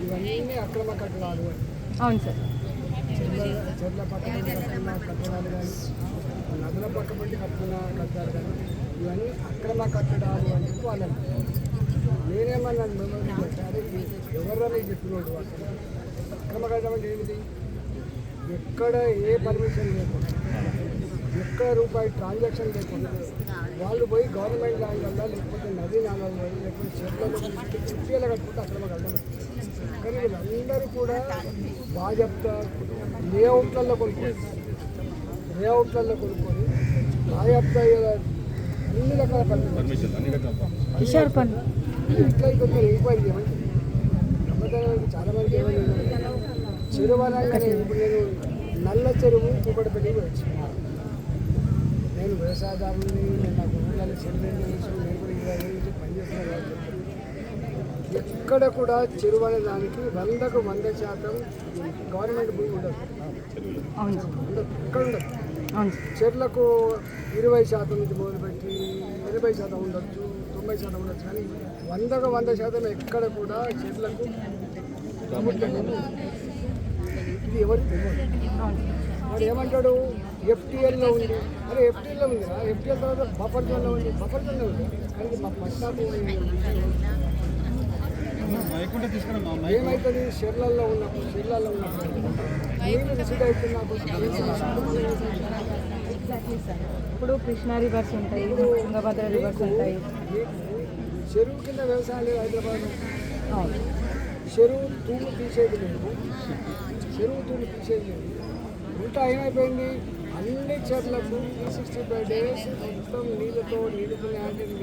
ఇవన్నీ అక్రమ కట్టడాలు అవును సార్ చెట్ల చెట్ల పక్క కట్టడాలు కానీ నదుల పక్క పంటి కట్టుకున్న కట్టాలు కానీ ఇవన్నీ అక్రమ కట్టడాలు అని చెప్పి వాళ్ళు అంటారు. నేనేమన్నాను మిమ్మల్ని అంటే, అరే ఎవర్రా మీకు చెప్పినోడు అక్రమ కట్టడం అంటే ఏమిటి ఎక్కడ ఏ పర్మిషన్ లేకుండా ఎక్కడ రూపాయి ట్రాన్సాక్షన్ లేకుండా వాళ్ళు పోయి గవర్నమెంట్ ల్యాండ్ లేకపోతే నదీ నాలలో లేకపోతే చెట్లలో కుర్చీలు కట్టుకుంటే అక్రమ కట్టడం కానీ వీళ్ళందరూ కూడా బాజప్తా లేఅవుట్లలో కొనుక్కొని లేఅవుట్లలో కొనుక్కొని బాజప్తా అన్ని రకాల పర్మిషన్ ఎట్లయితే మీరు ఎంక్వైరీ గమ్మత్తైన చాలా మంది చెరువు అనగానే ఇప్పుడు నేను నల్ల చెరువు కూకటపల్లి వచ్చి నేను వ్యవసాయదారుని నేను నాకు ఊళ్ళలో చెరువు నేను కూడా ఇరవై నుంచి పనిచేస్తున్నాను. ఎక్కడ కూడా చెరువు అనే దానికి వందకు వంద శాతం గవర్నమెంట్ భూమి ఉండదు. ఎక్కడ ఉండదు. చెట్లకు ఇరవై శాతం నుంచి మొదలుపెట్టి ఎనభై శాతం ఉండొచ్చు తొంభై శాతం ఉండొచ్చు కానీ వందకు వంద శాతం ఎక్కడ కూడా చెట్లకు ఇది తెలియదు. అవును వాడు ఏమంటాడు? ఎఫ్టీఎల్లో ఉంది. అరే ఎఫ్టీఎల్లో ఉంది ఎఫ్టీఎల్ తర్వాత బఫర్ జోన్లో ఉంది. బఫర్ జోన్లో ఉంది. కానీ మా పట్టాకు ఏమవుతుంది షెర్లలో ఉన్నప్పుడు షెర్లలో ఉన్నప్పుడు. ఇప్పుడు కృష్ణా రివర్స్ ఉంటాయి తుంగభద్ర రివర్స్ ఉంటాయి. చెరువు కింద వ్యవసాయం లేదు హైదరాబాద్ చెరువు తూము తీసేది లేదు. చెరువు తూము తీసేది లేదు. ఉంటా ఏమైపోయింది? అన్ని చెట్లకు త్రీ సిక్స్టీ ఫైవ్ డేస్ మొత్తం నీళ్ళతో నీళ్ళతో